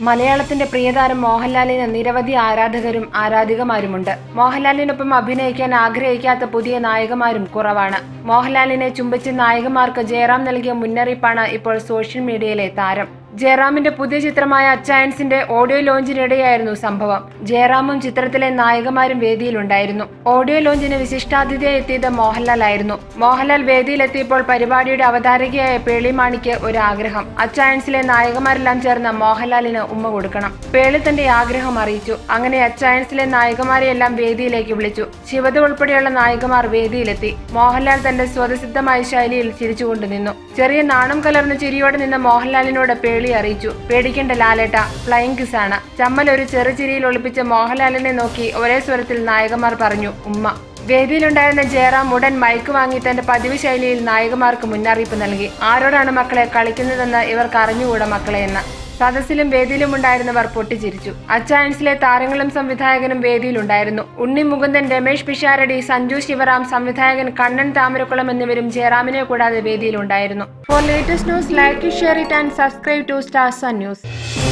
മലയാളത്തിന്റെ പ്രിയതാരം മോഹൻലാലിന് നിരവധി ആരാധകരും ആരാധികമാരുമുണ്ട്. മോഹൻലാലിനൊപ്പം അഭിനയിക്കാൻ ആഗ്രഹിക്കാത്ത പുതിയ നായകമാരും കുറവാണ്. മോഹൻലാലിനെ ചുംബിച്ച നായകന്മാർക്ക് ജയറാം നൽകിയ മുന്നറിയിപ്പാണ് ഇപ്പോൾ സോഷ്യൽ മീഡിയയിലെ താരം. ജയറാമിന്റെ പുതിയ ചിത്രമായ അച്ചായൻസിന്റെ ഓഡിയോ ലോഞ്ചിനിടെയായിരുന്നു സംഭവം. ജയറാമും ചിത്രത്തിലെ നായകമാരും വേദിയിലുണ്ടായിരുന്നു. ഓഡിയോ ലോഞ്ചിന് വിശിഷ്ടാതിഥിയായി എത്തിയത് മോഹൻലാൽ ആയിരുന്നു. മോഹൻലാൽ വേദിയിലെത്തിയപ്പോൾ പരിപാടിയുടെ അവതാരകയായ പേളി മാണിക്ക് ഒരു ആഗ്രഹം. അച്ചായൻസിലെ നായകമാരെല്ലാം ചേർന്ന് മോഹൻലാലിന് ഉമ്മ കൊടുക്കണം. പേളി തന്റെ ആഗ്രഹം അറിയിച്ചു. അങ്ങനെ അച്ചായൻസിലെ നായകമാരെയെല്ലാം വേദിയിലേക്ക് വിളിച്ചു. ശിവത ഉൾപ്പെടെയുള്ള നായകമാർ വേദിയിലെത്തി. മോഹൻലാൽ തന്റെ സ്വതസിദ്ധമായ ശൈലിയിൽ ചിരിച്ചുകൊണ്ട് നിന്നു ചെറിയ നാണം കലർന്ന ചിരിയോടെ നിന്ന മോഹൻലാലിനോട് പേളി അറിയിച്ചു. പേടിക്കേണ്ട ലാലേട്ട ഫ്ലൈങ് കിസ് ആണ്. ചമ്മൽ ഒരു ചെറുചിരിയിൽ ഒളിപ്പിച്ച മോഹൻലാലിനെ നോക്കി ഒരേ സ്വരത്തിൽ നായകന്മാർ പറഞ്ഞു ഉമ്മ. വേദിയിലുണ്ടായിരുന്ന ജയറാം ഉടൻ മൈക്ക് വാങ്ങി തന്റെ പതിവ് ശൈലിയിൽ നായകന്മാർക്ക് മുന്നറിയിപ്പ് നൽകി. ആരോടാണ് മക്കളെ കളിക്കുന്നതെന്ന് ഇവർക്ക് അറിഞ്ഞുകൂടാ മക്കളെ എന്ന്. സദസ്സിലും വേദിയിലും ഉണ്ടായിരുന്നവർ പൊട്ടിച്ചിരിച്ചു. അച്ചായൻസിലെ താരങ്ങളും സംവിധായകനും വേദിയിലുണ്ടായിരുന്നു. ഉണ്ണി മുകുന്ദൻ രമേഷ് പിഷാരടി സഞ്ജു ശിവറാം സംവിധായകൻ കണ്ണൻ താമരക്കുളം എന്നിവരും ജയറാമിനെ കൂടാതെ വേദിയിലുണ്ടായിരുന്നു. For latest news like share it and subscribe to stars news